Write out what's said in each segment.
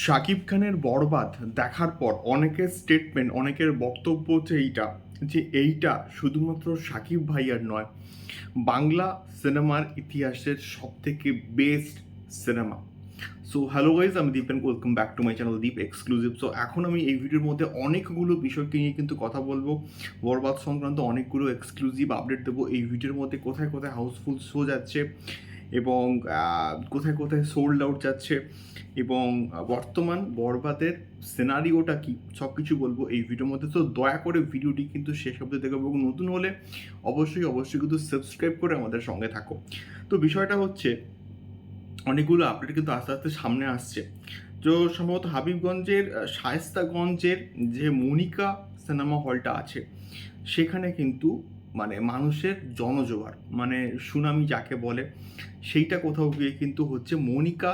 শাকিব খানের বরবাদ দেখার পর অনেকের স্টেটমেন্ট অনেকের বক্তব্য হচ্ছে এইটা, যে এইটা শুধুমাত্র শাকিব ভাইয়ার নয়, বাংলা সিনেমার ইতিহাসের সব থেকে best cinema so hello guys আমি Deep and welcome back to my channel Deep exclusive so এখন আমি এই ভিডিওর মধ্যে অনেকগুলো বিষয়কে নিয়ে কিন্তু কথা বলব। বরবাদ সংক্রান্ত অনেকগুলো এক্সক্লুসিভ আপডেট দেবো। এই ভিডিওর মধ্যে কোথায় কোথায় হাউসফুল শো যাচ্ছে এবং কোথায় কোথায় সোল্ড আউট যাচ্ছে এবং বর্তমান বরবাদের সিনারিওটা কি? সব কিছু বলব এই ভিডিওর মধ্যে। তো দয়া করে ভিডিওটি কিন্তু শেষ অব্দি দেখো এবং নতুন হলে অবশ্যই অবশ্যই কিন্তু সাবস্ক্রাইব করে আমাদের সঙ্গে থাকো। তো বিষয়টা হচ্ছে, অনেকগুলো আপডেট কিন্তু আস্তে আস্তে সামনে আসছে। তো সম্ভবত হাবিবগঞ্জের শায়েস্তাগঞ্জের যে মনিকা সিনেমা হলটা আছে, সেখানে কিন্তু মানে মানুষের জনজোয়ার মানে সুনামি যাকে বলে, সেইটা কোথাও গিয়ে কিন্তু হচ্ছে মনিকা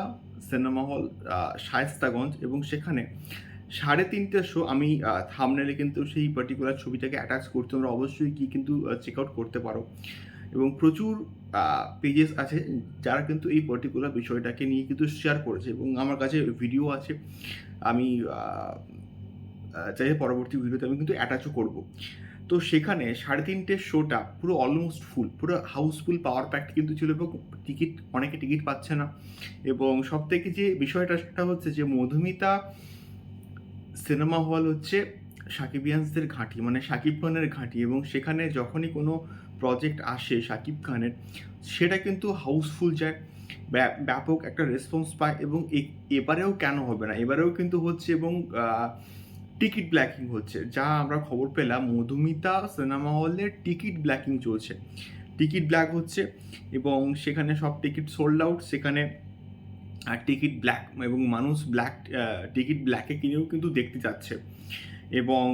সিনেমা হল শায়েস্তাগঞ্জ এবং সেখানে সাড়ে তিনটের শো আমি থামনেলে কিন্তু সেই পার্টিকুলার ছবিটাকে অ্যাটাচ করতে তোমরা অবশ্যই গিয়ে কিন্তু চেক আউট করতে পারো। এবং প্রচুর পেজেস আছে যারা কিন্তু এই পার্টিকুলার বিষয়টাকে নিয়ে কিন্তু শেয়ার করেছে এবং আমার কাছে ভিডিও আছে। আমি চাই পরবর্তী ভিডিওতে আমি কিন্তু অ্যাটাচও করব। তো সেখানে সাড়ে তিনটের শোটা পুরো অলমোস্ট ফুল পুরো হাউসফুল পাওয়ার প্যাক কিন্তু ছিল এবং টিকিট, অনেকে টিকিট পাচ্ছে না। এবং সব থেকে যে বিষয়টা সেটা হচ্ছে যে মধুমিতা সিনেমা হল হচ্ছে সাকিবিয়ান্সদের ঘাঁটি মানে সাকিব খানের ঘাঁটি এবং সেখানে যখনই কোনো প্রজেক্ট আসে সাকিব খানের, সেটা কিন্তু হাউসফুল যায়, ব্যা- ব্যাপক একটা রেসপন্স পায় এবং এবারেও কেন হবে না? এবারেও কিন্তু হচ্ছে এবং টিকিট ব্ল্যাকিং হচ্ছে। যা আমরা খবর পেলাম, মধুমিতা সিনেমা হলের টিকিট ব্ল্যাকিং চলছে। টিকিট ব্ল্যাক হচ্ছে এবং সেখানে সব টিকিট সোল্ড আউট সেখানে আর টিকিট ব্ল্যাক এবং মানুষ ব্ল্যাক টিকিট ব্ল্যাকে কিনেও কিন্তু দেখতে যাচ্ছে। এবং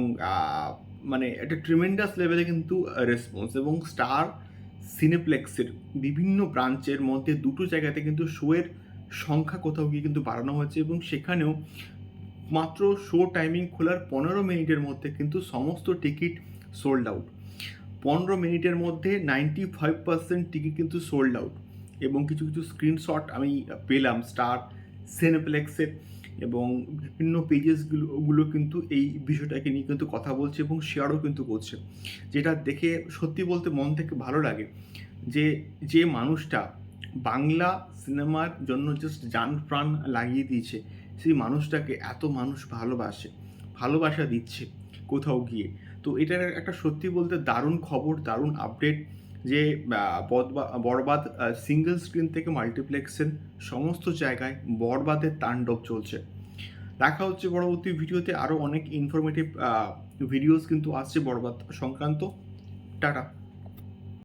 মানে একটা ট্রিমেন্ডাস লেভেলে কিন্তু রেসপন্স এবং স্টার সিনেপ্লেক্সের বিভিন্ন ব্রাঞ্চের মধ্যে দুটো জায়গাতে কিন্তু শোয়ের সংখ্যা কোথাও গিয়ে কিন্তু বাড়ানো হয়েছে এবং সেখানেও মাত্র শো টাইমিং খোলার পনেরো মিনিটের মধ্যে কিন্তু সমস্ত টিকিট সোল্ড আউট পনেরো মিনিটের মধ্যে নাইনটি ফাইভ পার্সেন্ট টিকিট কিন্তু সোল্ড আউট এবং কিছু কিছু স্ক্রিনশট আমি পেলাম স্টার সিনেপ্লেক্সের এবং বিভিন্ন পেজেসগুলো কিন্তু এই বিষয়টাকে নিয়ে কিন্তু কথা বলছে এবং শেয়ারও কিন্তু করছে। যেটা দেখে সত্যি বলতে মন থেকে ভালো লাগে যে যে মানুষটা বাংলা সিনেমার জন্য জাস্ট জান প্রাণ লাগিয়ে দিয়েছে। সেই মানুষটাকে এত মানুষ ভালোবাসে, ভালোবাসা দিচ্ছে কোথাও গিয়ে। তো এটার একটা সত্যি বলতে দারুণ খবর, দারুণ আপডেট যে বরবাদ সিঙ্গেল স্ক্রিন থেকে মাল্টিপ্লেক্সের সমস্ত জায়গায় বরবাদের তাণ্ডব চলছে। দেখা হচ্ছে পরবর্তী ভিডিওতে আরও অনেক ইনফরমেটিভ ভিডিওস কিন্তু আসছে বরবাদ সংক্রান্ত। টাটা।